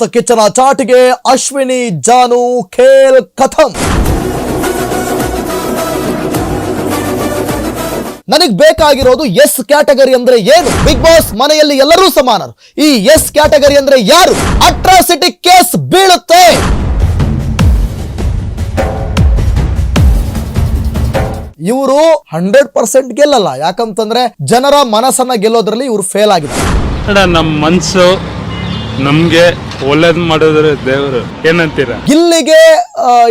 ಕಿಚ್ಚನ ಚಾಟಿಗೆ ಅಶ್ವಿನಿ ಜಾನು ಖೇಲ್ ಕಥಂ ನನಗ್ ಬೇಕಾಗಿರೋದು ಎಸ್ ಕ್ಯಾಟಗರಿ ಅಂದ್ರೆ ಏನು? ಬಿಗ್ ಬಾಸ್ ಮನೆಯಲ್ಲಿ ಎಲ್ಲರೂ ಸಮಾನರು. ಈ ಎಸ್ ಕ್ಯಾಟಗರಿ ಅಂದ್ರೆ ಯಾರು? ಅಟ್ರಾಸಿಟಿ ಕೇಸ್ ಬೀಳುತ್ತೆ! ಇವರು ಹಂಡ್ರೆಡ್ ಪರ್ಸೆಂಟ್ ಗೆಲ್ಲಲ್ಲ. ಯಾಕಂತಂದ್ರೆ ಜನರ ಮನಸ್ಸನ್ನ ಗೆಲ್ಲೋದ್ರಲ್ಲಿ ಇವರು ಫೇಲ್ ಆಗಿದೆ ನಮ್ಮ ಮನಸ್ಸು ನಮ್ಗೆ ಒಳ್ಳೇದ್ ಮಾಡಿದ್ರೆ ದೇವರು. ಏನಂತೀರ? ಇಲ್ಲಿಗೆ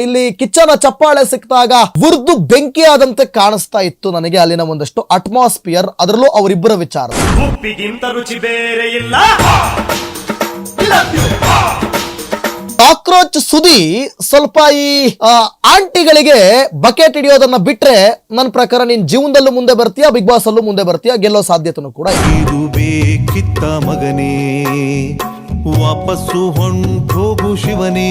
ಇಲ್ಲಿ ಕಿಚ್ಚನ ಚಪ್ಪಾಳೆ ಸಿಕ್ಕಿದಾಗ ಉರ್ದು ಬೆಂಕಿ ಆದಂತೆ ಕಾಣಿಸ್ತಾ ಇತ್ತು ನನಗೆ ಅಲ್ಲಿನ ಒಂದಷ್ಟು ಅಟ್ಮಾಸ್ಫಿಯರ್ ಅದರಲ್ಲೂ ಅವರಿಬ್ಬರ ವಿಚಾರ. ಉಪ್ಪಿಗಿಂತ ರುಚಿ ಬೇರೆ ಇಲ್ಲ. ಕಾಕ್ರೋಚ್ ಸುದಿ ಸ್ವಲ್ಪ ಈ ಆ, ಆಂಟಿಗಳಿಗೆ ಬಕೆಟ್ ಹಿಡಿಯೋದನ್ನ ಬಿಟ್ರೆ ನನ್ನ ಪ್ರಕಾರ ನೀನ್ ಜೀವನದಲ್ಲೂ ಮುಂದೆ ಬರ್ತೀಯಾ ಬಿಗ್ ಬಾಸ್ ಅಲ್ಲೂ ಮುಂದೆ ಬರ್ತೀಯಾ ಗೆಲ್ಲೋ ಸಾಧ್ಯತೆನೂ ಕೂಡ ಇದೆ. ಇದು ಬೇಕಿತ್ತ ಮಗನೇ. ವಾಪಸ್ಸು ಹೊಂಟೋಗು ಶಿವನೇ.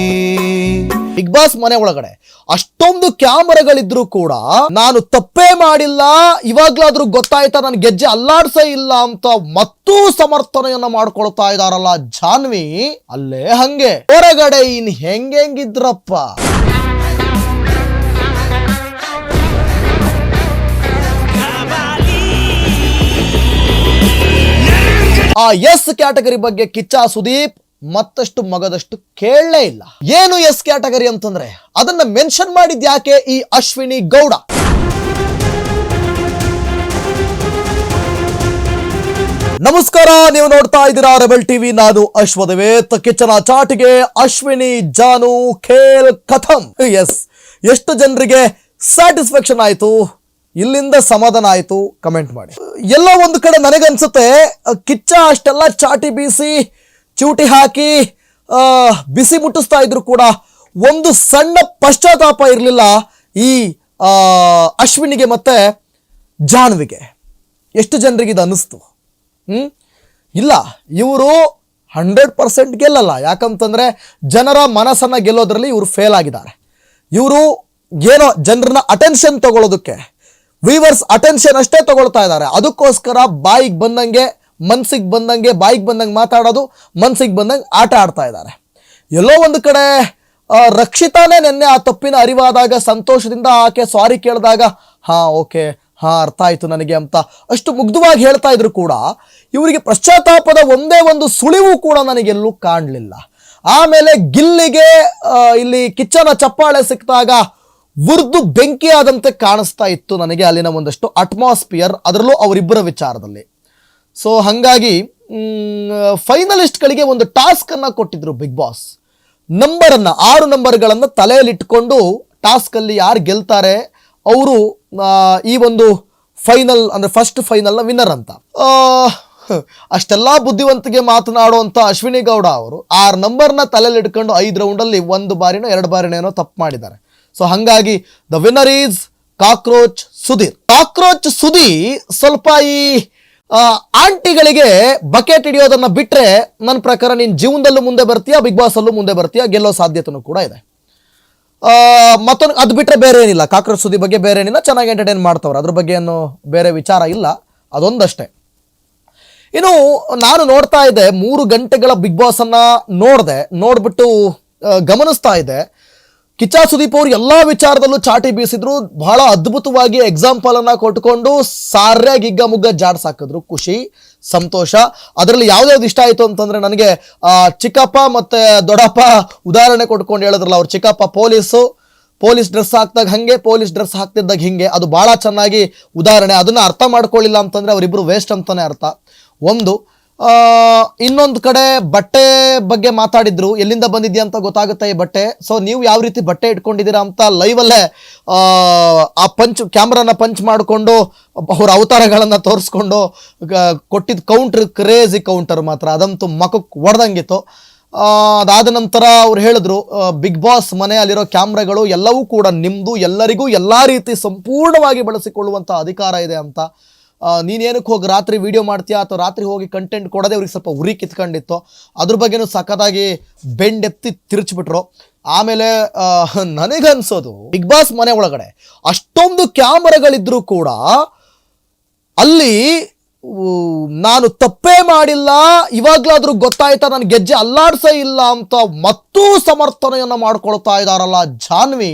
ಬಿಗ್ ಬಾಸ್ ಮನೆ ಒಳಗಡೆ. ಅಷ್ಟೊಂದು ಕ್ಯಾಮರಾಗಳಿದ್ರು ಕೂಡ ನಾನು ತಪ್ಪೇ ಮಾಡಿಲ್ಲ, ಇವಾಗ್ಲಾದ್ರೂ ಗೊತ್ತಾಯ್ತಾ ನನ್ ಗೆಜ್ಜೆ ಅಲ್ಲಾಡ್ಸೇ ಇಲ್ಲ ಅಂತ ಮತ್ತೂ ಸಮರ್ಥನೆಯನ್ನ ಮಾಡ್ಕೊಳ್ತಾ ಇದಾರಲ್ಲ ಜಾನ್ವಿ? ಅಲ್ಲೇ ಹಂಗೆ. ಹೊರಗಡೆ ಇನ್ ಹೆಂಗೆಂಗಿದ್ರಪ್ಪ ಆ ಎಸ್ ಕ್ಯಾಟಗರಿ ಬಗ್ಗೆ ಕಿಚ್ಚ ಸುದೀಪ್ ಮತ್ತಷ್ಟು ಮಗದಷ್ಟು ಕೇಳಲೇ ಇಲ್ಲ. ಏನು ಎಸ್ ಕ್ಯಾಟಗರಿ ಅಂತಂದ್ರೆ ಅದನ್ನ ಮೆನ್ಷನ್ ಮಾಡಿದ್ ಯಾಕೆ ಈ ಅಶ್ವಿನಿ ಗೌಡ? ನಮಸ್ಕಾರ, ನೀವು ನೋಡ್ತಾ ಇದ್ದೀರಾ ರೆಬಲ್ ಟಿವಿ. ನಾನು ಅಶ್ವದೇವೇತ್ ಕಿಚ್ಚನ ಚಾಟಿಗೆ ಅಶ್ವಿನಿ ಜಾನು ಖೇಲ್ ಕಥಂ. ಎಸ್, ಎಷ್ಟು ಜನರಿಗೆ ಸ್ಯಾಟಿಸ್ಫ್ಯಾಕ್ಷನ್ ಆಯ್ತು? ಇಲ್ಲಿಂದ ಸಮಾಧಾನ ಆಯಿತು ಕಮೆಂಟ್ ಮಾಡಿ. ಎಲ್ಲ ಒಂದು ಕಡೆ ನನಗನ್ಸುತ್ತೆ ಕಿಚ್ಚ ಅಷ್ಟೆಲ್ಲ ಚಾಟಿ ಬೀಸಿ, ಚೂಟಿ ಹಾಕಿ ಬಿಸಿ ಮುಟ್ಟಿಸ್ತಾ ಇದ್ರು ಕೂಡ ಒಂದು ಸಣ್ಣ ಪಶ್ಚಾತ್ತಾಪ ಇರಲಿಲ್ಲ ಈ ಅಶ್ವಿನಿಗೆ ಮತ್ತೆ ಜಾನ್ವಿಗೆ ಎಷ್ಟು ಜನರಿಗೆ ಇದು ಅನ್ನಿಸ್ತು? ಇಲ್ಲ, ಇವರು ಹಂಡ್ರೆಡ್ ಪರ್ಸೆಂಟ್ ಗೆಲ್ಲಲ್ಲ. ಯಾಕಂತಂದ್ರೆ ಜನರ ಮನಸ್ಸನ್ನು ಗೆಲ್ಲೋದ್ರಲ್ಲಿ ಇವರು ಫೇಲ್ ಆಗಿದ್ದಾರೆ. ಇವರು ಏನೋ ಜನರನ್ನ ಅಟೆನ್ಷನ್ ತಗೊಳ್ಳೋದಕ್ಕೆ ವೀವರ್ಸ್ ಅಟೆನ್ಷನ್ ಅಷ್ಟೇ ತಗೊಳ್ತಾ ಇದ್ದಾರೆ. ಅದಕ್ಕೋಸ್ಕರ ಬಾಯಿಗೆ ಬಂದಂಗೆ, ಮನ್ಸಿಗೆ ಬಂದಂಗೆ, ಬಾಯಿಗೆ ಬಂದಂಗೆ ಮಾತಾಡೋದು, ಮನ್ಸಿಗೆ ಬಂದಂಗೆ ಆಟ ಆಡ್ತಾ ಇದ್ದಾರೆ. ಎಲ್ಲೋ ಒಂದು ಕಡೆ ರಕ್ಷಿತಾನೇ ನಿನ್ನೆ ಆ ತಪ್ಪಿನ ಅರಿವಾದಾಗ, ಸಂತೋಷದಿಂದ ಆಕೆ ಸಾರಿ ಕೇಳಿದಾಗ, ಹಾ ಓಕೆ ಹಾಂ, ಅರ್ಥ ಆಯ್ತು ನನಗೆ ಅಂತ ಅಷ್ಟು ಮುಗ್ಧವಾಗಿ ಹೇಳ್ತಾ ಇದ್ರು ಕೂಡ, ಇವರಿಗೆ ಪಶ್ಚಾತ್ತಾಪದ ಒಂದೇ ಒಂದು ಸುಳಿವು ಕೂಡ ನನಗೆಲ್ಲೂ ಕಾಣಲಿಲ್ಲ. ಆಮೇಲೆ ಗಿಲ್ಲಿಗೆ ಇಲ್ಲಿ ಕಿಚ್ಚನ ಚಪ್ಪಾಳೆ ಸಿಕ್ಕಿದಾಗ ಉರ್ದು ಬೆಂಕಿ ಆದಂತೆ ಕಾಣಿಸ್ತಾ ಇತ್ತು ನನಗೆ ಅಲ್ಲಿನ ಒಂದಷ್ಟು ಅಟ್ಮಾಸ್ಫಿಯರ್ ಅದರಲ್ಲೂ ಅವರಿಬ್ಬರ ವಿಚಾರದಲ್ಲಿ. ಸೊ ಹಾಗಾಗಿ ಫೈನಲಿಸ್ಟ್ಗಳಿಗೆ ಒಂದು ಟಾಸ್ಕ್ ಅನ್ನ ಕೊಟ್ಟಿದ್ರು ಬಿಗ್ ಬಾಸ್ ನಂಬರನ್ನು ಆರು ನಂಬರ್ಗಳನ್ನು ತಲೆಯಲ್ಲಿಟ್ಕೊಂಡು ಟಾಸ್ಕ್ ಅಲ್ಲಿ ಯಾರು ಗೆಲ್ತಾರೆ, ಅವರು ಈ ಒಂದು ಫೈನಲ್ ಅಂದ್ರೆ ಫಸ್ಟ್ ಫೈನಲ್ನ ವಿನ್ನರ್ ಅಂತ. ಅಷ್ಟೆಲ್ಲ ಬುದ್ಧಿವಂತಿಗೆ ಮಾತನಾಡುವಂಥ ಅಶ್ವಿನಿ ಗೌಡ ಅವರು ಆರು ನಂಬರ್ನ ತಲೆಯಲ್ಲಿ ಇಟ್ಕೊಂಡು ಐದು ರೌಂಡಲ್ಲಿ ಒಂದು ಬಾರಿನೋ, ಎರಡು ಬಾರಿನೋ ಏನೋ ತಪ್ಪು ಮಾಡಿದ್ದಾರೆ. ಸೊ ಹಾಗಾಗಿ the winner is cockroach Sudhir. Cockroach Sudhi ಸ್ವಲ್ಪ ಈ ಆಂಟಿಗಳಿಗೆ ಬಕೆಟ್ ಹಿಡಿಯೋದನ್ನ ಬಿಟ್ರೆ ನನ್ನ ಪ್ರಕಾರ ನೀನ್ ಜೀವನದಲ್ಲೂ ಮುಂದೆ ಬರ್ತೀಯಾ, ಬಿಗ್ ಬಾಸ್ ಅಲ್ಲೂ ಮುಂದೆ ಬರ್ತೀಯಾ, ಗೆಲ್ಲೋ ಸಾಧ್ಯತೆನೂ ಕೂಡ ಇದೆ. ಮತ್ತೊಂದು, ಅದು ಬಿಟ್ರೆ ಬೇರೆ ಏನಿಲ್ಲ ಕಾಕ್ರೋಚ್ ಸುದಿ ಬಗ್ಗೆ ಬೇರೆ ಏನಿಲ್ಲ ಚೆನ್ನಾಗಿ ಎಂಟರ್ಟೈನ್ ಮಾಡ್ತವ್ರೆ. ಅದ್ರ ಬಗ್ಗೆ ಏನು ಬೇರೆ ವಿಚಾರ ಇಲ್ಲ. ಅದೊಂದಷ್ಟೇ. ಇನ್ನು, ನಾನು ನೋಡ್ತಾ ಇದ್ದೆ, ಮೂರು ಗಂಟೆಗಳ ಬಿಗ್ ಬಾಸ್ ಅನ್ನ ನೋಡಿದೆ, ನೋಡ್ಬಿಟ್ಟು ಗಮನಿಸ್ತಾ ಇದ್ದೆ. ಕಿಚ್ಚ ಸುದೀಪ್ ಅವರು ಎಲ್ಲಾ ವಿಚಾರದಲ್ಲೂ ಚಾಟಿ ಬೀಸಿದ್ರು. ಬಹಳ ಅದ್ಭುತವಾಗಿ ಎಕ್ಸಾಂಪಲ್ ಅನ್ನ ಕೊಟ್ಕೊಂಡು ಸಾರ್ಯಾಗಿ ಹಿಗ್ಗ ಮುಗ್ಗ ಜಾಡ್ ಸಾಕಿದ್ರು. ಖುಷಿ, ಸಂತೋಷ. ಅದರಲ್ಲಿ ಯಾವ್ದ್ಯಾವ್ದು ಇಷ್ಟ ಆಯ್ತು ಅಂತಂದ್ರೆ ನನಗೆ ಚಿಕ್ಕಪ್ಪ ಮತ್ತೆ ದೊಡ್ಡಪ್ಪ ಉದಾಹರಣೆ ಕೊಟ್ಕೊಂಡು ಹೇಳಿದ್ರಲ್ಲ ಅವ್ರು. ಚಿಕ್ಕಪ್ಪ ಪೊಲೀಸು. ಪೊಲೀಸ್ ಡ್ರೆಸ್ ಹಾಕ್ದಾಗ ಹಂಗೆ, ಪೊಲೀಸ್ ಡ್ರೆಸ್ ಹಾಕ್ತಿದ್ದಾಗ ಹಿಂಗೆ. ಅದು ಬಹಳ ಚೆನ್ನಾಗಿ ಉದಾಹರಣೆ. ಅದನ್ನ ಅರ್ಥ ಮಾಡ್ಕೊಳ್ಳಿಲ್ಲ ಅಂತಂದ್ರೆ ಅವರಿಬ್ಬರು ವೇಸ್ಟ್ ಅಂತಾನೆ ಅರ್ಥ. ಒಂದು ಇನ್ನೊಂದು ಕಡೆ ಬಟ್ಟೆ ಬಗ್ಗೆ ಮಾತಾಡಿದ್ರು. ಎಲ್ಲಿಂದ ಬಂದಿದ್ಯಾ ಅಂತ ಗೊತ್ತಾಗುತ್ತೆ ಈ ಬಟ್ಟೆ. ಸೊ ನೀವು ಯಾವ ರೀತಿ ಬಟ್ಟೆ ಇಟ್ಕೊಂಡಿದ್ದೀರಾ ಅಂತ ಲೈವಲ್ಲೇ ಆ ಪಂಚ್ ಕ್ಯಾಮ್ರಾನ ಪಂಚ್ ಮಾಡಿಕೊಂಡು, ಅವ್ರ ಅವತಾರಗಳನ್ನು ತೋರಿಸ್ಕೊಂಡು ಕೊಟ್ಟಿದ್ದ ಕೌಂಟ್ರ್ ಕ್ರೇಜಿ ಕೌಂಟರ್ ಮಾತ್ರ. ಅದಂತೂ ಮಖಕ್ಕೆ ಒಡ್ದಂಗಿತ್ತು. ಅದಾದ ನಂತರ ಅವ್ರು ಹೇಳಿದ್ರು ಬಿಗ್ ಬಾಸ್ ಮನೆ ಅಲ್ಲಿರೋ ಕ್ಯಾಮ್ರಾಗಳು ಎಲ್ಲವೂ ಕೂಡ ನಿಮ್ಮದು ಎಲ್ಲರಿಗೂ ಎಲ್ಲ ರೀತಿ ಸಂಪೂರ್ಣವಾಗಿ ಬಳಸಿಕೊಳ್ಳುವಂಥ ಅಧಿಕಾರ ಇದೆ ಅಂತ. ನೀನೇನಕ್ಕೆ ಹೋಗಿ ರಾತ್ರಿ ವೀಡಿಯೋ ಮಾಡ್ತೀಯಾ ಅಥವಾ ರಾತ್ರಿ ಹೋಗಿ ಕಂಟೆಂಟ್ ಕೊಡೋದೇ ಅವ್ರಿಗೆ ಸ್ವಲ್ಪ ಉರಿ ಕಿತ್ಕೊಂಡಿತ್ತು, ಅದ್ರ ಬಗ್ಗೆನೂ ಸಖತ್ತಾಗಿ ಬೆಂಡೆತ್ತಿ ತಿರುಚ್ಬಿಟ್ರು. ಆಮೇಲೆ ನನಗನ್ಸೋದು ಬಿಗ್ ಬಾಸ್ ಮನೆ ಒಳಗಡೆ ಅಷ್ಟೊಂದು ಕ್ಯಾಮರಾಗಳಿದ್ರೂ ಕೂಡ ಅಲ್ಲಿ ನಾನು ತಪ್ಪೇ ಮಾಡಿಲ್ಲ, ಇವಾಗ್ಲಾದ್ರೂ ಗೊತ್ತಾಯ್ತಾ ನನ್ನ ಗೆಜ್ಜೆ ಅಲ್ಲಾಡ್ಸೇ ಇಲ್ಲ ಅಂತ ಮತ್ತೂ ಸಮರ್ಥನೆಯನ್ನು ಮಾಡ್ಕೊಳ್ತಾ ಇದ್ದಾರಲ್ಲ ಜಾನ್ವಿ?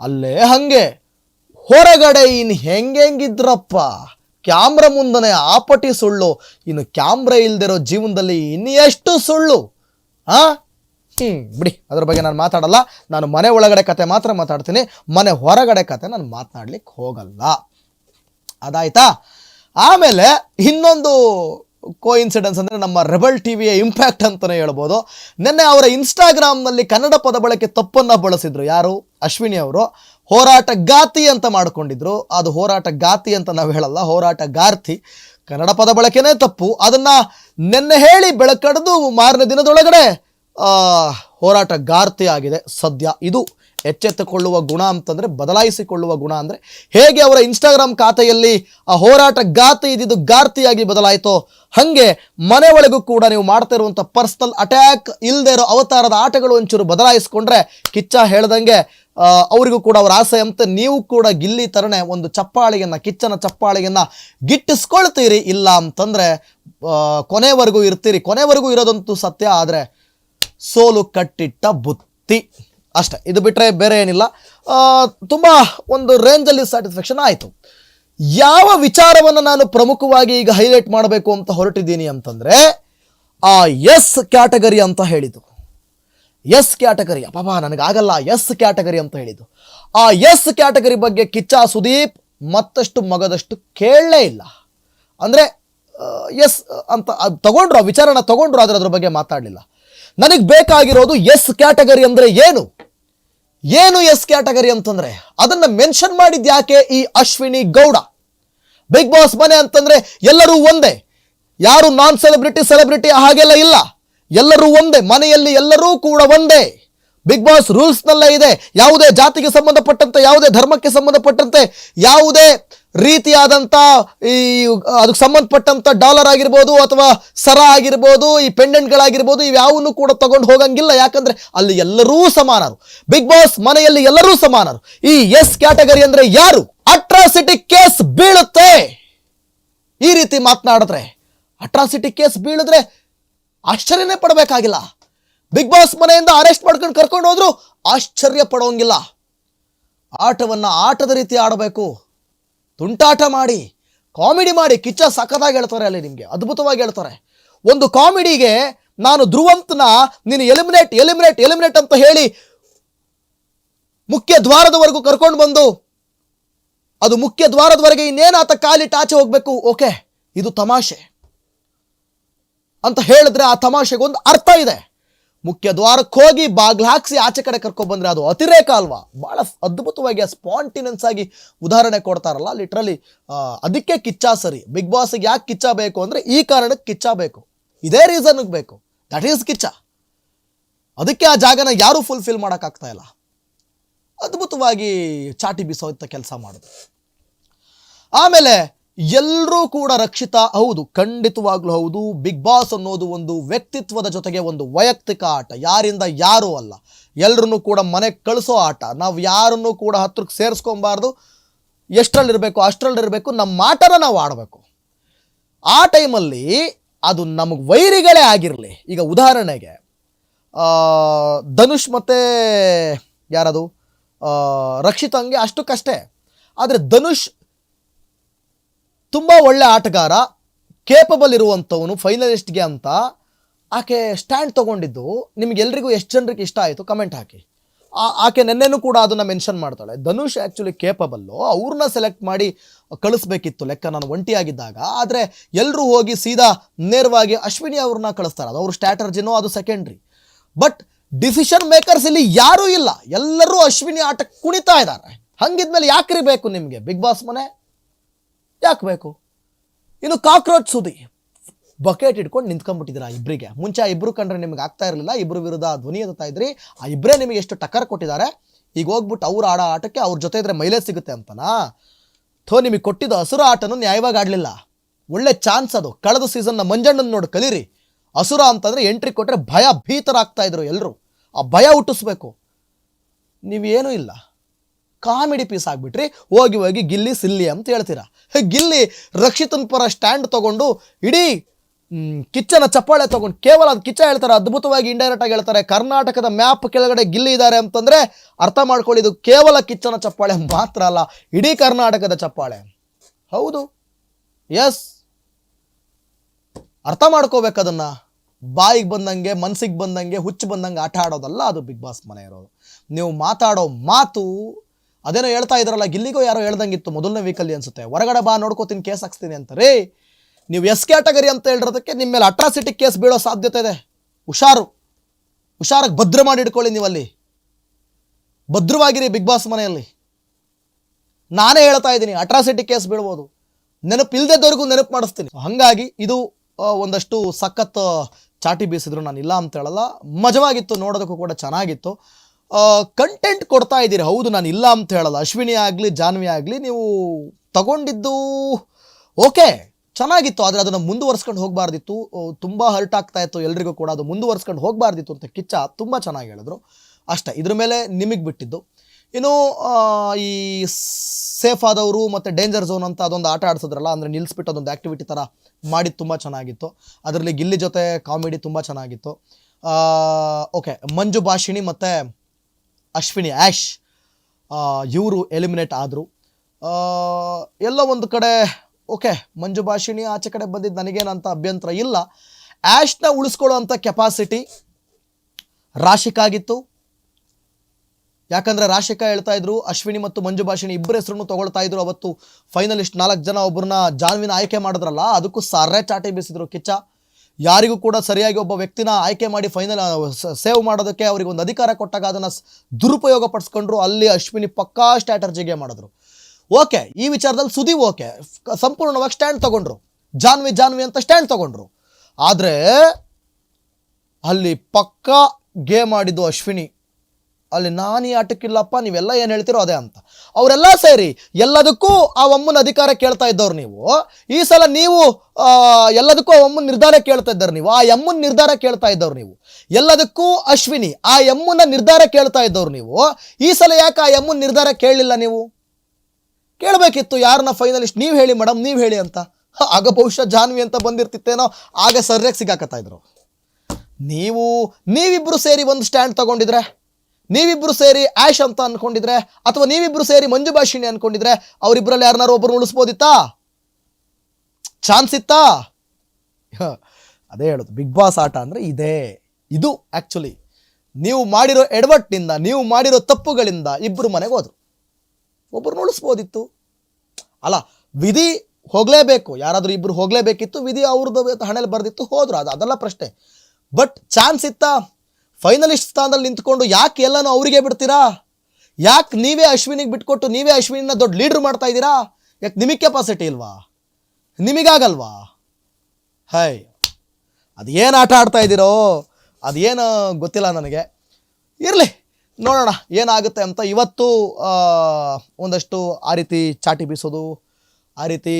ಅಲ್ಲೇ ಹಂಗೆ. ಹೊರಗಡೆ ಇನ್ನು ಹೆಂಗೆಂಗಿದ್ರಪ್ಪ? ಕ್ಯಾಮ್ರ ಮುಂದನೆ ಆಪಟಿ ಸುಳ್ಳು. ಇನ್ನು ಕ್ಯಾಮ್ರ ಇಲ್ದಿರೋ ಜೀವನದಲ್ಲಿ ಇನ್ನು ಎಷ್ಟು ಸುಳ್ಳು? ಆ? ಹ್ಞೂ ಬಿಡಿ. ಅದ್ರ ಬಗ್ಗೆ ನಾನು ಮಾತಾಡಲ್ಲ. ನಾನು ಮನೆ ಒಳಗಡೆ ಕತೆ ಮಾತ್ರ ಮಾತಾಡ್ತೀನಿ. ಮನೆ ಹೊರಗಡೆ ಕತೆ ನಾನು ಮಾತನಾಡ್ಲಿಕ್ಕೆ ಹೋಗಲ್ಲ. ಅದಾಯ್ತಾ? ಆಮೇಲೆ ಇನ್ನೊಂದು ಕೋ ಇನ್ಸಿಡೆನ್ಸ್ ಅಂದರೆ ನಮ್ಮ ರೆಬಲ್ ಟಿ ವಿಯ ಇಂಪ್ಯಾಕ್ಟ್ ಅಂತಲೇ ಹೇಳ್ಬೋದು. ನಿನ್ನೆ ಅವರ ಇನ್ಸ್ಟಾಗ್ರಾಮ್ನಲ್ಲಿ ಕನ್ನಡ ಪದ ಬಳಕೆ ತಪ್ಪನ್ನು ಬಳಸಿದ್ರು. ಯಾರು? ಅಶ್ವಿನಿ ಅವರು. ಹೋರಾಟ ಗಾತಿ ಅಂತ ಮಾಡಿಕೊಂಡಿದ್ರು. ಅದು ಹೋರಾಟ ಗಾತಿ ಅಂತ ನಾವು ಹೇಳಲ್ಲ ಹೋರಾಟ ಗಾರ್ತಿ ಕನ್ನಡ ಪದ ಬಳಕೆನೇ ತಪ್ಪು. ಅದನ್ನು ನಿನ್ನೆ ಹೇಳಿ ಬೆಳಕಡೆದು ಮಾರನೇ ದಿನದೊಳಗಡೆ ಆ, ಹೋರಾಟ ಗಾರ್ತಿ ಆಗಿದೆ ಸದ್ಯ ಇದು. ಎಚ್ಚೆತ್ತುಕೊಳ್ಳುವ ಗುಣ ಅಂತಂದರೆ, ಬದಲಾಯಿಸಿಕೊಳ್ಳುವ ಗುಣ ಅಂದರೆ, ಹೇಗೆ ಅವರ ಇನ್ಸ್ಟಾಗ್ರಾಮ್ ಖಾತೆಯಲ್ಲಿ ಆ ಹೋರಾಟ ಗಾತಿ ಇದ್ದಿದ್ದು ಗಾರ್ತಿಯಾಗಿ ಬದಲಾಯಿತೋ, ಹಾಗೆ ಮನೆ ಒಳಗೂ ಕೂಡ ನೀವು ಮಾಡ್ತಾ ಪರ್ಸ್ನಲ್ ಅಟ್ಯಾಕ್ ಇಲ್ಲದೆ ಇರೋ ಅವತಾರದ ಆಟಗಳು ಒಂಚೂರು ಬದಲಾಯಿಸ್ಕೊಂಡ್ರೆ, ಕಿಚ್ಚ ಹೇಳ್ದಂಗೆ ಅವರಿಗೂ ಕೂಡ ಅವರ ಆಸೆ ಅಂತ, ನೀವು ಕೂಡ ಗಿಲ್ಲಿ ತರನೇ ಒಂದು ಚಪ್ಪಾಳಿಗೆಯನ್ನು ಕಿಚ್ಚನ ಚಪ್ಪಾಳಿಗೆಯನ್ನು ಗಿಟ್ಟಿಸ್ಕೊಳ್ತೀರಿ, ಇಲ್ಲ ಅಂತಂದರೆ ಕೊನೆವರೆಗೂ ಇರ್ತೀರಿ. ಕೊನೆವರೆಗೂ ಇರೋದಂತೂ ಸತ್ಯ, ಆದರೆ ಸೋಲು ಕಟ್ಟಿಟ್ಟ ಬುತ್ತಿ. ಅಷ್ಟೇ. ಇದು ಬಿಟ್ಟರೆ ಬೇರೆ ಏನಿಲ್ಲ. ತುಂಬ ಒಂದು ರೇಂಜಲ್ಲಿ ಸ್ಯಾಟಿಸ್ಫ್ಯಾಕ್ಷನ್ ಆಯಿತು. ಯಾವ ವಿಚಾರವನ್ನು ನಾನು ಪ್ರಮುಖವಾಗಿ ಈಗ ಹೈಲೈಟ್ ಮಾಡಬೇಕು ಅಂತ ಹೊರಟಿದ್ದೀನಿ ಅಂತಂದರೆ, ಆ ಎಸ್ ಕ್ಯಾಟಗರಿ ಅಂತ ಹೇಳಿದ್ದು. ಎಸ್ ಕ್ಯಾಟಗರಿ ಅಪ್ಪ ನನಗಾಗಲ್ಲ. ಎಸ್ ಕ್ಯಾಟಗರಿ ಅಂತ ಹೇಳಿದ್ದು. ಆ ಎಸ್ ಕ್ಯಾಟಗರಿ ಬಗ್ಗೆ ಕಿಚ್ಚ ಸುದೀಪ್ ಮತ್ತಷ್ಟು ಮಗದಷ್ಟು ಕೇಳಲೇ ಇಲ್ಲ. ಅಂದರೆ ಎಸ್ ಅಂತ ತಗೊಂಡ್ರು, ಆ ವಿಚಾರನ ತಗೊಂಡ್ರು, ಆದರೆ ಅದ್ರ ಬಗ್ಗೆ ಮಾತಾಡಲಿಲ್ಲ. ನನಗೆ ಬೇಕಾಗಿರೋದು ಎಸ್ ಕ್ಯಾಟಗರಿ ಅಂದರೆ ಏನು? ಏನು ಎಸ್ ಕ್ಯಾಟಗರಿ ಅಂತಂದ್ರೆ? ಅದನ್ನ ಮೆನ್ಷನ್ ಮಾಡಿದ್ ಯಾಕೆ ಈ ಅಶ್ವಿನಿ ಗೌಡ? ಬಿಗ್ ಬಾಸ್ ಮನೆ ಅಂತಂದ್ರೆ ಎಲ್ಲರೂ ಒಂದೇ. ಯಾರು ನಾನ್ ಸೆಲೆಬ್ರಿಟಿ ಸೆಲೆಬ್ರಿಟಿ ಹಾಗೆಲ್ಲ ಇಲ್ಲ. ಎಲ್ಲರೂ ಒಂದೇ. ಮನೆಯಲ್ಲಿ ಎಲ್ಲರೂ ಕೂಡ ಒಂದೇ. ಬಿಗ್ ಬಾಸ್ ರೂಲ್ಸ್ನಲ್ಲೇ ಇದೆ. ಯಾವುದೇ ಜಾತಿಗೆ ಸಂಬಂಧಪಟ್ಟಂತೆ, ಯಾವುದೇ ಧರ್ಮಕ್ಕೆ ಸಂಬಂಧಪಟ್ಟಂತೆ, ಯಾವುದೇ ರೀತಿಯಾದಂಥ ಈ ಅದಕ್ಕೆ ಸಂಬಂಧಪಟ್ಟಂಥ ಡಾಲರ್ ಆಗಿರ್ಬೋದು ಅಥವಾ ಸರ ಆಗಿರ್ಬೋದು, ಈ ಪೆಂಡೆಂಟ್ಗಳಾಗಿರ್ಬೋದು ಇವ್ಯಾವನ್ನೂ ಕೂಡ ತಗೊಂಡು ಹೋಗಂಗಿಲ್ಲ. ಯಾಕಂದ್ರೆ ಅಲ್ಲಿ ಎಲ್ಲರೂ ಸಮಾನರು. ಬಿಗ್ ಬಾಸ್ ಮನೆಯಲ್ಲಿ ಎಲ್ಲರೂ ಸಮಾನರು. ಈ ಎಸ್ ಕ್ಯಾಟಗರಿ ಅಂದ್ರೆ ಯಾರು? ಅಟ್ರಾಸಿಟಿ ಕೇಸ್ ಬೀಳುತ್ತೆ. ಈ ರೀತಿ ಮಾತನಾಡಿದ್ರೆ ಅಟ್ರಾಸಿಟಿ ಕೇಸ್ ಬೀಳಿದ್ರೆ ಆಶ್ಚರ್ಯನೇ ಪಡಬೇಕಾಗಿಲ್ಲ. ಬಿಗ್ ಬಾಸ್ ಮನೆಯಿಂದ ಅರೆಸ್ಟ್ ಮಾಡ್ಕೊಂಡು ಕರ್ಕೊಂಡು ಹೋದ್ರು ಆಶ್ಚರ್ಯ ಪಡೋಂಗಿಲ್ಲ. ಆಟವನ್ನು ಆಟದ ರೀತಿ ಆಡಬೇಕು. ತುಂಟಾಟ ಮಾಡಿ, ಕಾಮಿಡಿ ಮಾಡಿ, ಕಿಚ್ಚ ಸಖತ್ತಾಗಿ ಹೇಳ್ತಾರೆ ಅಲ್ಲಿ ನಿಮಗೆ, ಅದ್ಭುತವಾಗಿ ಹೇಳ್ತಾರೆ. ಒಂದು ಕಾಮಿಡಿಗೆ ನಾನು ಧ್ರುವಂತನ ನೀನು ಎಲಿಮಿನೇಟ್ ಎಲಿಮಿನೇಟ್ ಎಲಿಮಿನೇಟ್ ಅಂತ ಹೇಳಿ ಮುಖ್ಯ ದ್ವಾರದವರೆಗೂ ಕರ್ಕೊಂಡು ಬಂದು, ಅದು ಮುಖ್ಯ ದ್ವಾರದವರೆಗೆ ಇನ್ನೇನು ಆತ ಕಾಲಿಟ್ಟು ಆಚೆ ಹೋಗಬೇಕು? ಓಕೆ, ಇದು ತಮಾಷೆ. ಅಂತ ಹೇಳಿದ್ರೆ ಆ ತಮಾಷೆಗೆ ಒಂದು ಅರ್ಥ ಇದೆ. ಮುಖ್ಯ ದ್ವಾರಕ್ಕೆ ಹೋಗಿ ಬಾಗ್ಲಾಕ್ಸಿ ಆಚೆ ಕಡೆ ಕರ್ಕೊಬಂದ್ರೆ ಬಂದ್ರೆ ಅದು ಅತಿರೇಕ ಅಲ್ವಾ? ಬಹಳ ಅದ್ಭುತವಾಗಿ ಸ್ಪಾಂಟಿನೆನ್ಸ್ ಆಗಿ ಉದಾಹರಣೆ ಕೊಡ್ತಾರಲ್ಲ ಲಿಟ್ರಲಿ ಅದಕ್ಕೆ ಕಿಚ್ಚ ಸರಿ. ಬಿಗ್ ಬಾಸ್ಗೆ ಯಾಕೆ ಕಿಚ್ಚ ಬೇಕು ಅಂದ್ರೆ ಈ ಕಾರಣಕ್ಕೆ ಕಿಚ್ಚ ಬೇಕು. ಇದೇ ರೀಸನ್ಗೆ ಬೇಕು. That is Kichcha. ಅದಕ್ಕೆ ಆ ಜಾಗನ ಯಾರೂ ಫುಲ್ಫಿಲ್ ಮಾಡೋಕ್ಕಾಗ್ತಾ ಇಲ್ಲ. ಅದ್ಭುತವಾಗಿ ಚಾಟಿ ಬಿಸೋ ಕೆಲಸ ಮಾಡೋದು. ಆಮೇಲೆ ಎಲ್ಲರೂ ಕೂಡ ರಕ್ಷಿತ ಹೌದು ಖಂಡಿತವಾಗ್ಲೂ ಹೌದು. ಬಿಗ್ ಬಾಸ್ ಅನ್ನೋದು ಒಂದು ವ್ಯಕ್ತಿತ್ವದ ಜೊತೆಗೆ ಒಂದು ವೈಯಕ್ತಿಕ ಆಟ. ಯಾರಿಂದ ಯಾರೂ ಅಲ್ಲ. ಎಲ್ಲರನ್ನೂ ಕೂಡ ಮನೆಗೆ ಕಳಿಸೋ ಆಟ. ನಾವು ಯಾರನ್ನೂ ಕೂಡ ಹತ್ರಕ್ಕೆ ಸೇರಿಸ್ಕೊಬಾರ್ದು. ಎಷ್ಟರಲ್ಲಿರಬೇಕು ಅಷ್ಟರಲ್ಲಿರಬೇಕು ನಮ್ಮ ಆಟನ ನಾವು ಆಡಬೇಕು. ಆ ಟೈಮಲ್ಲಿ ಅದು ನಮಗೆ ವೈರಿಗಳೇ ಆಗಿರಲಿ. ಈಗ ಉದಾಹರಣೆಗೆ ಧನುಷ್ ಮತ್ತು ಯಾರದು? ಆ, ರಕ್ಷಿತಂಗೆ ಅಷ್ಟಕ್ಕಷ್ಟೇ. ಆದರೆ ಧನುಷ್ ತುಂಬ ಒಳ್ಳೆ ಆಟಗಾರ ಕೇಪಬಲ್ ಇರುವಂಥವನು ಫೈನಲಿಸ್ಟ್ಗೆ ಅಂತ ಆಕೆ ಸ್ಟ್ಯಾಂಡ್ ತೊಗೊಂಡಿದ್ದು. ನಿಮಗೆಲ್ಲರಿಗೂ ಎಷ್ಟು ಜನರಿಗೆ ಇಷ್ಟ ಆಯಿತು? ಕಮೆಂಟ್ ಹಾಕಿ. ಆಕೆ ನೆನ್ನೆನೂ ಕೂಡ ಅದನ್ನು ಮೆನ್ಷನ್ ಮಾಡ್ತಾಳೆ. ಧನುಷ್ ಆ್ಯಕ್ಚುಲಿ ಕೇಪಬಲ್ಲು ಅವ್ರನ್ನ ಸೆಲೆಕ್ಟ್ ಮಾಡಿ ಕಳಿಸ್ಬೇಕಿತ್ತು. ಲೆಕ್ಕ ನಾನು ಒಂಟಿಯಾಗಿದ್ದಾಗ ಆದರೆ ಎಲ್ಲರೂ ಹೋಗಿ ಸೀದಾ ನೇರವಾಗಿ ಅಶ್ವಿನಿ ಅವ್ರನ್ನ ಕಳಿಸ್ತಾರೆ. ಅದು ಅವ್ರ ಸ್ಟ್ರಾಟರ್ಜಿನೋ ಅದು ಸೆಕೆಂಡ್ರಿ ಬಟ್ ಡಿಸಿಷನ್ ಮೇಕರ್ಸ್ ಇಲ್ಲಿ ಯಾರೂ ಇಲ್ಲ. ಎಲ್ಲರೂ ಅಶ್ವಿನಿ ಆಟಕ್ಕೆ ಕುಣಿತಾ ಇದ್ದಾರೆ. ಹಂಗಿದ್ಮೇಲೆ ಯಾಕ್ರಿ ಬೇಕು ನಿಮಗೆ? ಬಿಗ್ ಬಾಸ್ ಮನೆ? ಯಾಕೆ ಬೇಕು? ಇನ್ನು ಕಾಕ್ರೋಚ್ ಸುದಿ. ಬಕೆಟ್ ಇಟ್ಕೊಂಡು ಆ ಇಬ್ಬರಿಗೆ ಮುಂಚೆ ಇಬ್ಬರು ಕಂಡ್ರೆ ನಿಮ್ಗೆ ಆಗ್ತಾ ಇರಲಿಲ್ಲ ಇಬ್ಬರು ವಿರುದ್ಧ ಧ್ವನಿ ಎದುತ್ತಾ ಇದ್ರಿ. ಆ ಇಬ್ಬರೇ ನಿಮಗೆ ಎಷ್ಟು ಟಕ್ಕರ್ ಕೊಟ್ಟಿದ್ದಾರೆ. ಈಗ ಹೋಗ್ಬಿಟ್ಟು ಅವ್ರು ಆಡೋ ಆಟಕ್ಕೆ ಅವ್ರ ಜೊತೆ ಇದ್ರೆ ಮೈಲೇಜ್ ಸಿಗುತ್ತೆ ಅಂತನಾ? ಥೋ, ನಿಮಗೆ ಕೊಟ್ಟಿದ್ದು ಹಸುರ ಆಟನು ನ್ಯಾಯವಾಗಿ ಆಡಲಿಲ್ಲ. ಒಳ್ಳೆ ಚಾನ್ಸ್ ಅದು. ಕಳೆದ ಸೀಸನ್ನ ಮಂಜಣ್ಣನ ನೋಡಿ ಕಲೀರಿ. ಹಸುರ ಅಂತಂದರೆ ಎಂಟ್ರಿ ಕೊಟ್ಟರೆ ಭಯ ಭೀತರಾಗ್ತಾ ಇದ್ರು ಎಲ್ಲರೂ ಆ ಭಯ ಹುಟ್ಟಿಸ್ಬೇಕು. ನೀವೇನೂ ಇಲ್ಲ. ಕಾಮಿಡಿ ಪೀಸ್ ಆಗಿಬಿಟ್ರಿ, ಹೋಗಿ ಹೋಗಿ ಗಿಲ್ಲಿ ಸಿಲ್ಲಿ ಅಂತ ಹೇಳ್ತೀರಾ. ಗಿಲ್ಲಿ ರಕ್ಷಿತನ್ ಪರ ಸ್ಟ್ಯಾಂಡ್ ತಗೊಂಡು ಇಡೀ ಕಿಚ್ಚನ ಚಪ್ಪಾಳೆ ತಗೊಂಡು ಕೇವಲ ಅದು ಕಿಚ್ಚ ಹೇಳ್ತಾರೆ, ಅದ್ಭುತವಾಗಿ ಇಂಡೈರೆಕ್ಟ್ ಆಗಿ ಹೇಳ್ತಾರೆ, ಕರ್ನಾಟಕದ ಮ್ಯಾಪ್ ಕೆಳಗಡೆ ಗಿಲ್ಲಿ ಇದ್ದಾರೆ ಅಂತಂದ್ರೆ ಅರ್ಥ ಮಾಡ್ಕೊಳ್ಳಿ ಇದು ಕೇವಲ ಕಿಚ್ಚನ ಚಪ್ಪಾಳೆ ಮಾತ್ರ ಅಲ್ಲ, ಇಡೀ ಕರ್ನಾಟಕದ ಚಪ್ಪಾಳೆ. ಹೌದು. ಎಸ್ ಅರ್ಥ ಮಾಡ್ಕೋಬೇಕು ಅದನ್ನ. ಬಾಯಿಗೆ ಬಂದಂಗೆ, ಮನ್ಸಿಗೆ ಬಂದಂಗೆ, ಹುಚ್ಚು ಬಂದಂಗೆ ಆಟ ಆಡೋದಲ್ಲ ಅದು ಬಿಗ್ ಬಾಸ್ ಮನೆ ಇರೋದು ನೀವು ಮಾತಾಡೋ ಮಾತು ಅದೇನೋ ಹೇಳ್ತಾ ಇದ್ರಲ್ಲ ಗಿಲ್ಲಿಗೂ ಯಾರೋ ಹೇಳ್ದಂಗಿತ್ತು, ಮೊದಲನೇ ವೀಕಲ್ಲಿ ಅನ್ಸುತ್ತೆ. ಹೊರಗಡೆ ಬಾ ನೋಡ್ಕೋತೀನಿ ಕೇಸ್ ಹಾಕ್ಸ್ತೀನಿ ಅಂತ. ರೀ, ನೀವು ಎಸ್ ಕ್ಯಾಟಗರಿ ಅಂತ ಹೇಳಿರೋದಕ್ಕೆ ನಿಮ್ಮ ಮೇಲೆ ಅಟ್ರಾಸಿಟಿ ಕೇಸ್ ಬೀಳೋ ಸಾಧ್ಯತೆ ಇದೆ. ಹುಷಾರು. ಹುಷಾರಾಗಿ ಭದ್ರ ಮಾಡಿ ಇಟ್ಕೊಳ್ಳಿ ನೀವಲ್ಲಿ. ಭದ್ರವಾಗಿರಿ ಬಿಗ್ ಬಾಸ್ ಮನೆಯಲ್ಲಿ. ನಾನೇ ಹೇಳ್ತಾ ಇದ್ದೀನಿ ಅಟ್ರಾಸಿಟಿ ಕೇಸ್ ಬೀಳ್ಬೋದು. ನೆನಪು ಇಲ್ದೇದವ್ರಿಗೂ ನೆನಪು ಮಾಡಿಸ್ತೀನಿ. ಹಾಗಾಗಿ ಇದು ಒಂದಷ್ಟು ಸಖತ್, ಚಾಟಿ ಬೀಸಿದ್ರು ನಾನು ಇಲ್ಲ ಅಂತ ಹೇಳಲ್ಲ. ಮಜವಾಗಿತ್ತು, ನೋಡೋದಕ್ಕೂ ಕೂಡ ಚೆನ್ನಾಗಿತ್ತು. ಕಂಟೆಂಟ್ ಕೊಡ್ತಾ ಇದ್ದೀರಿ. ಹೌದು, ನಾನು ಇಲ್ಲ ಅಂತ ಹೇಳಲ್ಲ. ಅಶ್ವಿನಿ ಆಗಲಿ, ಜಾನ್ವಿ ಆಗಲಿ, ನೀವು ತಗೊಂಡಿದ್ದು ಓಕೆ. ಚೆನ್ನಾಗಿತ್ತು, ಆದರೆ ಅದನ್ನು ಮುಂದುವರ್ಸ್ಕೊಂಡು ಹೋಗಬಾರ್ದಿತ್ತು. ತುಂಬ ಹರ್ಟ್ ಆಗ್ತಾ ಇತ್ತು ಎಲ್ರಿಗೂ ಕೂಡ. ಅದು ಮುಂದುವರ್ಸ್ಕೊಂಡು ಹೋಗಬಾರ್ದಿತ್ತು ಅಂತ ಕಿಚ್ಚ ತುಂಬ ಚೆನ್ನಾಗಿ ಹೇಳಿದ್ರು. ಅಷ್ಟೇ, ಇದ್ರ ಮೇಲೆ ನಿಮಗೆ ಬಿಟ್ಟಿದ್ದು. ಇನ್ನು ಈ ಸೇಫ್ ಆದವರು ಮತ್ತು ಡೇಂಜರ್ ಝೋನ್ ಅಂತ ಅದೊಂದು ಆಟ ಆಡಿಸಿದ್ರಲ್ಲ, ಅಂದರೆ ನಿಲ್ಲಿಸ್ಬಿಟ್ಟು ಅದೊಂದು ಆ್ಯಕ್ಟಿವಿಟಿ ಥರ ಮಾಡಿದ್ದು ತುಂಬ ಚೆನ್ನಾಗಿತ್ತು. ಅದರಲ್ಲಿ ಗಿಲ್ಲಿ ಜೊತೆ ಕಾಮಿಡಿ ತುಂಬ ಚೆನ್ನಾಗಿತ್ತು. ಓಕೆ, ಮಂಜು ಭಾಷಿಣಿ ಮತ್ತು ಅಶ್ವಿನಿ ಆ್ಯಶ್ ಇವರು ಎಲಿಮಿನೇಟ್ ಆದರು. ಎಲ್ಲ ಒಂದು ಕಡೆ, ಓಕೆ, ಮಂಜು ಭಾಷಿಣಿ ಆಚೆ ಕಡೆ ಬಂದಿದ್ದು ನನಗೇನಂತ ಅಭ್ಯಂತರ ಇಲ್ಲ. ಆ್ಯಶ್ನ ಉಳಿಸ್ಕೊಳ್ಳೋ ಅಂಥ ಕೆಪಾಸಿಟಿ ರಾಶಿಕಾಗಿತ್ತು. ಯಾಕಂದರೆ ರಾಶಿಕಾ ಹೇಳ್ತಾ ಇದ್ರು, ಅಶ್ವಿನಿ ಮತ್ತು ಮಂಜು ಭಾಷಿಣಿ ಇಬ್ಬರ ಹೆಸರನ್ನು ತಗೊಳ್ತಾ ಇದ್ರು ಅವತ್ತು ಫೈನಲಿಸ್ಟ್ ನಾಲ್ಕು ಜನ ಒಬ್ಬರನ್ನ ಜಾನ್ವಿನ ಆಯ್ಕೆ ಮಾಡಿದ್ರಲ್ಲ, ಅದಕ್ಕೂ ಸಾರೇ ಚಾಟಿ ಬೀಸಿದ್ರು ಕಿಚ್ಚ. ಯಾರಿಗೂ ಕೂಡ ಸರಿಯಾಗಿ ಒಬ್ಬ ವ್ಯಕ್ತಿನ ಆಯ್ಕೆ ಮಾಡಿ ಫೈನಲ್ ಸೇವ್ ಮಾಡೋದಕ್ಕೆ ಅವರಿಗೆ ಒಂದು ಅಧಿಕಾರ ಕೊಟ್ಟಾಗ ಅದನ್ನು ದುರುಪಯೋಗ ಪಡಿಸ್ಕೊಂಡ್ರು ಅಲ್ಲಿ ಅಶ್ವಿನಿ ಪಕ್ಕಾ ಸ್ಟ್ರಾಟರ್ಜಿಗೆ ಮಾಡಿದ್ರು. ಓಕೆ ಈ ವಿಚಾರದಲ್ಲಿ ಸುದೀಪ್ ಓಕೆ ಸಂಪೂರ್ಣವಾಗಿ ಸ್ಟ್ಯಾಂಡ್ ತಗೊಂಡ್ರು. ಜಾನ್ವಿ ಜಾನ್ವಿ ಅಂತ ಸ್ಟ್ಯಾಂಡ್ ತಗೊಂಡ್ರು. ಆದರೆ ಅಲ್ಲಿ ಪಕ್ಕಾ ಗೇಮ್ ಆಡಿದ್ದು ಅಶ್ವಿನಿ. ಅಲ್ಲಿ ನಾನು ಆಟಕ್ಕಿಲ್ಲಪ್ಪ, ನೀವೆಲ್ಲ ಏನು ಹೇಳ್ತೀರೋ ಅದೇ ಅಂತ. ಅವರೆಲ್ಲ ಸೇರಿ ಎಲ್ಲದಕ್ಕೂ ಆ ಒಮ್ಮನ ಅಧಿಕಾರ ಕೇಳ್ತಾ ಇದ್ದವ್ರು ನೀವು. ಈ ಸಲ ನೀವು ಎಲ್ಲದಕ್ಕೂ ಆ ಅಮ್ಮನ ನಿರ್ಧಾರ ಕೇಳ್ತಾ ಇದ್ದಾರೆ ನೀವು. ಆ ಎಮ್ಮನ ನಿರ್ಧಾರ ಕೇಳ್ತಾ ಇದ್ದವ್ರು ನೀವು. ಎಲ್ಲದಕ್ಕೂ ಅಶ್ವಿನಿ, ಆ ಎಮ್ಮನ ನಿರ್ಧಾರ ಕೇಳ್ತಾ ಇದ್ದವ್ರು ನೀವು. ಈ ಸಲ ಯಾಕೆ ಆ ಎಮ್ಮನ ನಿರ್ಧಾರ ಕೇಳಲಿಲ್ಲ ನೀವು? ಕೇಳಬೇಕಿತ್ತು, ಯಾರನ್ನ ಫೈನಲಿಸ್ಟ್ ನೀವು ಹೇಳಿ ಮೇಡಮ್ ನೀವು ಹೇಳಿ ಅಂತ. ಆಗ ಬಹುಶಃ ಜಾನ್ವಿ ಅಂತ ಬಂದಿರ್ತಿತ್ತೇನೋ, ಆಗ ಸರ್ಯಾಗಿ ಸಿಗಾಕತ್ತಾ ಇದ್ರು. ನೀವು ನೀವಿಬ್ಬರು ಸೇರಿ ಒಂದು ಸ್ಟ್ಯಾಂಡ್ ತಗೊಂಡಿದ್ರೆ? ನೀವಿಬ್ರು ಸೇರಿ ಆಶ್ ಅಂತ ಅನ್ಕೊಂಡಿದ್ರೆ ಅಥವಾ ನೀವಿಬ್ರು ಸೇರಿ ಮಂಜುಭಾಷಿಣಿ ಅನ್ಕೊಂಡಿದ್ರೆ ಅವರಿಬ್ಬರಲ್ಲಿ ಯಾರನ್ನಾರು ಒಬ್ಬರು ಉಳಿಸ್ಬೋದಿತ್ತಾ? ಚಾನ್ಸ್ ಇತ್ತಾ? ಅದೇ ಹೇಳೋದು. ಬಿಗ್ ಬಾಸ್ ಆಟ ಅಂದರೆ ಇದೇ. ಇದು ಆ್ಯಕ್ಚುಲಿ ನೀವು ಮಾಡಿರೋ ಎಡವಟ್ಟಿನಿಂದ ನೀವು ಮಾಡಿರೋ ತಪ್ಪುಗಳಿಂದ ಇಬ್ಬರು ಮನೆಗೆ ಹೋದ್ರು. ಒಬ್ಬರನ್ನ ಉಳಿಸ್ಬೋದಿತ್ತು. ಅಲ್ಲ, ವಿಧಿ ಹೋಗಲೇಬೇಕು. ಯಾರಾದರೂ ಇಬ್ಬರು ಹೋಗಲೇಬೇಕಿತ್ತು, ವಿಧಿ ಅವ್ರದ್ದು ಹಣೆಯಲ್ಲಿ ಬರೆದಿತ್ತು, ಹೋದ್ರು. ಅದು ಅದೆಲ್ಲ ಪ್ರಶ್ನೆ. ಬಟ್ ಚಾನ್ಸ್ ಇತ್ತಾ? ಫೈನಲಿಸ್ಟ್ ಸ್ಥಾನದಲ್ಲಿ ನಿಂತ್ಕೊಂಡು ಯಾಕೆ ಎಲ್ಲನೂ ಅವರಿಗೆ ಬಿಡ್ತೀರಾ? ಯಾಕೆ ನೀವೇ ಅಶ್ವಿನಿಗೆ ಬಿಟ್ಕೊಟ್ಟು ನೀವೇ ಅಶ್ವಿನಿನ ದೊಡ್ಡ ಲೀಡ್ರ್ ಮಾಡ್ತಾ ಇದ್ದೀರಾ? ಯಾಕೆ ನಿಮಗೆ ಕೆಪಾಸಿಟಿ ಇಲ್ವಾ? ನಿಮಗಾಗಲ್ವಾ? ಹೈ, ಅದು ಏನು ಆಟ ಆಡ್ತಾ ಇದ್ದೀರೋ ಅದೇನು ಗೊತ್ತಿಲ್ಲ ನನಗೆ. ಇರಲಿ, ನೋಡೋಣ ಏನಾಗುತ್ತೆ ಅಂತ ಇವತ್ತು ಒಂದಷ್ಟು ಆ ರೀತಿ ಚಾಟಿ ಬೀಸೋದು, ಆ ರೀತಿ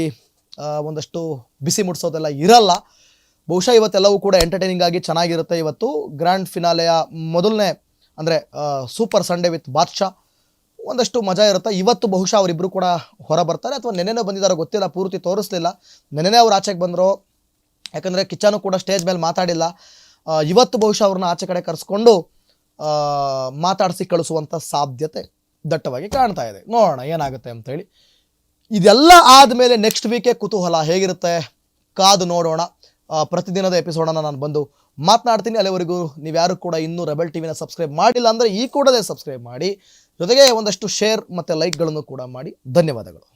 ಒಂದಷ್ಟು ಬಿಸಿ ಮುಟ್ಸೋದೆಲ್ಲ ಇರಲ್ಲ. ಬಹುಶಃ ಇವತ್ತೆಲ್ಲವೂ ಕೂಡ ಎಂಟರ್ಟೈನಿಂಗ್ ಆಗಿ ಚೆನ್ನಾಗಿರುತ್ತೆ. ಇವತ್ತು ಗ್ರ್ಯಾಂಡ್ ಫಿನಾಲೆಯ ಮೊದಲನೇ, ಅಂದರೆ ಸೂಪರ್ ಸಂಡೇ ವಿತ್ ಬಾದ್ಶಾ ಒಂದಷ್ಟು ಮಜಾ ಇರುತ್ತೆ. ಇವತ್ತು ಬಹುಶಃ ಅವರಿಬ್ಬರು ಕೂಡ ಹೊರ ಬರ್ತಾರೆ. ಅಥವಾ ನೆನೆನೇ ಬಂದಿದ್ದಾರೋ ಗೊತ್ತಿಲ್ಲ, ಪೂರ್ತಿ ತೋರಿಸ್ಲಿಲ್ಲ. ನೆನೆನೇ ಅವ್ರು ಆಚೆಗೆ ಬಂದರು. ಯಾಕಂದರೆ ಕಿಚ್ಚನೂ ಕೂಡ ಸ್ಟೇಜ್ ಮೇಲೆ ಮಾತಾಡಿಲ್ಲ. ಇವತ್ತು ಬಹುಶಃ ಅವ್ರನ್ನ ಆಚೆ ಕಡೆ ಕರೆಸ್ಕೊಂಡು ಮಾತಾಡಿಸಿ ಕಳಿಸುವಂಥ ಸಾಧ್ಯತೆ ದಟ್ಟವಾಗಿ ಕಾಣ್ತಾ ಇದೆ. ನೋಡೋಣ ಏನಾಗುತ್ತೆ ಅಂತೇಳಿ. ಇದೆಲ್ಲ ಆದಮೇಲೆ ನೆಕ್ಸ್ಟ್ ವೀಕೆ ಕುತೂಹಲ ಹೇಗಿರುತ್ತೆ? ಕಾದು ನೋಡೋಣ. ಪ್ರತಿದಿನದ ಎಪಿಸೋಡನ್ನು ನಾನು ಬಂದು ಮಾತನಾಡ್ತೀನಿ. ಅಲ್ಲಿವರೆಗೂ ನೀವ್ಯಾರು ಕೂಡ ಇನ್ನೂ ರೆಬೆಲ್ ಟಿವಿನ ಸಬ್ಸ್ಕ್ರೈಬ್ ಮಾಡಿಲ್ಲ ಅಂದರೆ ಈ ಕೂಡಲೇ ಸಬ್ಸ್ಕ್ರೈಬ್ ಮಾಡಿ. ಜೊತೆಗೆ ಒಂದಷ್ಟು ಶೇರ್ ಮತ್ತು ಲೈಕ್ಗಳನ್ನು ಕೂಡ ಮಾಡಿ. ಧನ್ಯವಾದಗಳು.